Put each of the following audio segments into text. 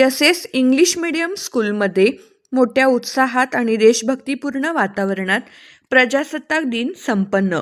S S English medium स्कूलमध्ये मोठ्या उत्साहात आणि देशभक्तीपूर्ण वातावरणात प्रजासत्ताक दिन संपन्न.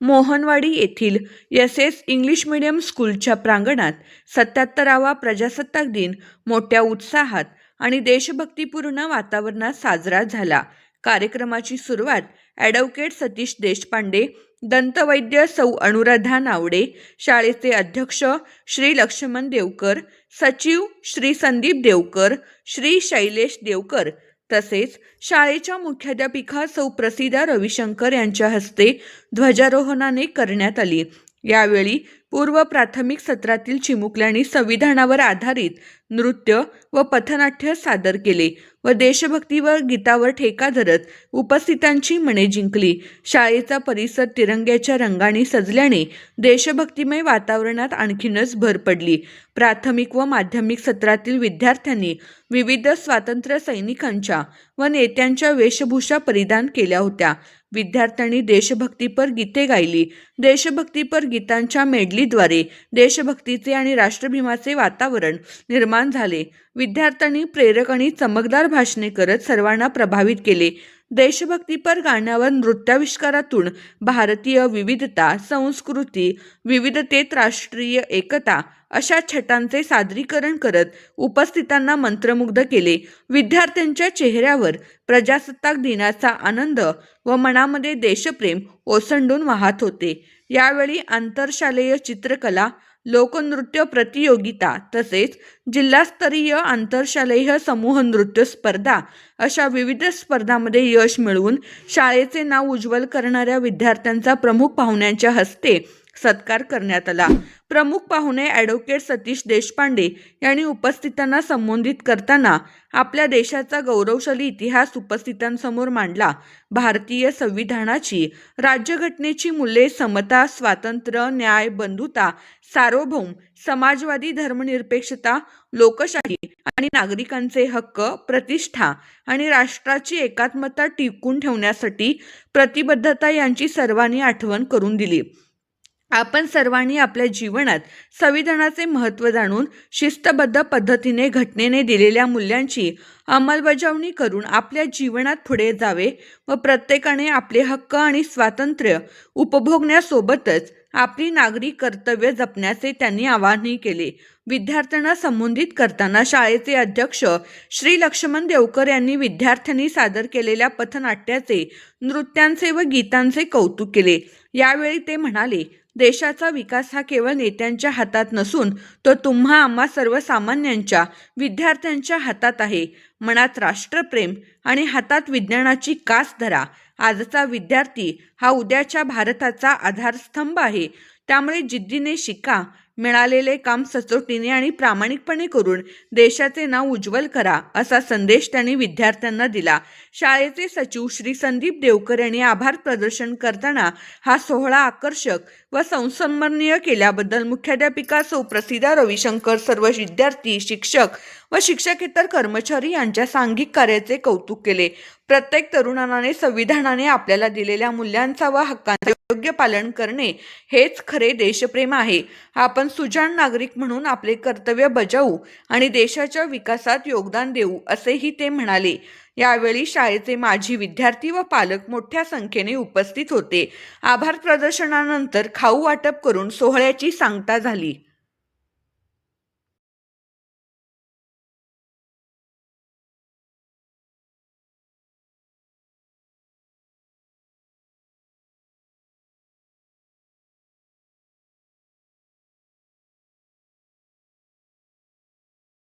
मोहनवाडी येथील एस एस इंग्लिश मीडियम स्कूलच्या प्रांगणात सत्याहत्तरावा प्रजासत्ताक दिन मोठ्या उत्साहात आणि देशभक्तीपूर्ण वातावरणात साजरा झाला. कार्यक्रमाची सुरुवात ॲडव्होकेट सतीश देशपांडे दंतवैद्य सौ अनुराधा नावडे शाळेचे अध्यक्ष श्री लक्ष्मण देवकर सचिव श्री संदीप देवकर श्री शैलेश देवकर तसेच शाळेच्या मुख्याध्यापिका सौ प्रसिद्धा रविशंकर यांच्या हस्ते ध्वजारोहणाने करण्यात आली. यावेळी पूर्व प्राथमिक सत्रातील चिमुकल्यांनी संविधानावर आधारित नृत्य व पथनाट्य सादर केले व देशभक्तीवर गीतावर ठेका धरत उपस्थितांची मने जिंकली. शाळेचा परिसर तिरंग्याच्या रंगाने सजल्याने देशभक्तिमय वातावरणात आणखीनच भर पडली. प्राथमिक व माध्यमिक सत्रातील विद्यार्थ्यांनी विविध स्वातंत्र्य सैनिकांच्या व नेत्यांच्या वेशभूषा परिधान केल्या होत्या. विद्यार्थ्यांनी देशभक्तीपर गीते गायली. देशभक्तीपर गीतांच्या मेडलीद्वारे देशभक्तीचे आणि राष्ट्रभिमाचे वातावरण निर्माण झाले. विद्यार्थ्यांनी प्रेरक आणि चमकदार भाषणे करत सर्वांना प्रभावित केले. देशभक्तीपर गाण्यावर नृत्याविष्कारातून भारतीय विविधता संस्कृती विविधतेत राष्ट्रीय एकता अशा छटांचे सादरीकरण करत उपस्थितांना मंत्रमुग्ध केले. विद्यार्थ्यांच्या चेहऱ्यावर प्रजासत्ताक दिनाचा आनंद व मनामध्ये देशप्रेम ओसंडून वाहत होते. यावेळी आंतरशालेय चित्रकला लोकनृत्य प्रतियोगिता तसेच जिल्हास्तरीय आंतरशालेय समूह नृत्य स्पर्धा अशा विविध स्पर्धांमध्ये यश मिळवून शाळेचे नाव उज्ज्वल करणाऱ्या विद्यार्थ्यांचा प्रमुख पाहुण्यांच्या हस्ते सत्कार करण्यात आला. प्रमुख पाहुणे ॲडव्होकेट सतीश देशपांडे यांनी उपस्थितांना संबोधित करताना आपल्या देशाचा गौरवशाली इतिहास उपस्थितांसमोर मांडला. भारतीय संविधानाची राज्यघटनेची मूल्ये समता स्वातंत्र्य न्याय बंधुता सार्वभौम समाजवादी धर्मनिरपेक्षता लोकशाही आणि नागरिकांचे हक्क प्रतिष्ठा आणि राष्ट्राची एकात्मता टिकून ठेवण्यासाठी प्रतिबद्धता यांची सर्वांनी आठवण करून दिली. आपण सर्वांनी आपल्या जीवनात संविधानाचे महत्त्व जाणून शिस्तबद्ध पद्धतीने घटनेने दिलेल्या मूल्यांची अंमलबजावणी करून आपल्या जीवनात पुढे जावे व प्रत्येकाने आपले हक्क आणि स्वातंत्र्य उपभोगण्यासोबतच आपली नागरी कर्तव्य जपण्याचे त्यांनी आवाहनही केले. विद्यार्थ्यांना संबोधित करताना शाळेचे अध्यक्ष श्री लक्ष्मण देवकर यांनी विद्यार्थ्यांनी सादर केलेल्या पथनाट्याचे नृत्यांचे व गीतांचे कौतुक केले. यावेळी ते म्हणाले देशाचा विकास हा केवळ नेत्यांच्या हातात नसून तो तुम्हा आम्हा सर्वसामान्यांच्या विद्यार्थ्यांच्या हातात आहे. मनात राष्ट्रप्रेम आणि हातात विज्ञानाची कास धरा. आजचा विद्यार्थी हा उद्याच्या भारताचा आधारस्तंभ आहे. त्यामुळे जिद्दीने शिका मिळालेले काम सचोटीने आणि प्रामाणिकपणे करून देशाचे नाव उज्ज्वल करा असा संदेश त्यांनी विद्यार्थ्यांना दिला. शाळेचे सचिव श्री संदीप देवकर यांनी आभार प्रदर्शन करताना हा सोहळा आकर्षक व संसन्माननीय केल्याबद्दल मुख्याध्यापिका सौ रविशंकर सर्व विद्यार्थी शिक्षक व शिक्षकेतर कर्मचारी यांच्या सांघिक कार्याचे कौतुक केले. प्रत्येक तरुणाने संविधानाने आपल्याला दिलेल्या मूल्यांचा व हक्कांचा योग्य पालन करणे हेच खरे देशप्रेम आहे. आपण सुजाण नागरिक म्हणून आपले कर्तव्य बजावू आणि देशाच्या विकासात योगदान देऊ असेही ते म्हणाले. यावेळी शाळेचे माजी विद्यार्थी व पालक मोठ्या संख्येने उपस्थित होते. आभार प्रदर्शनानंतर खाऊ वाटप करून सोहळ्याची सांगता झाली.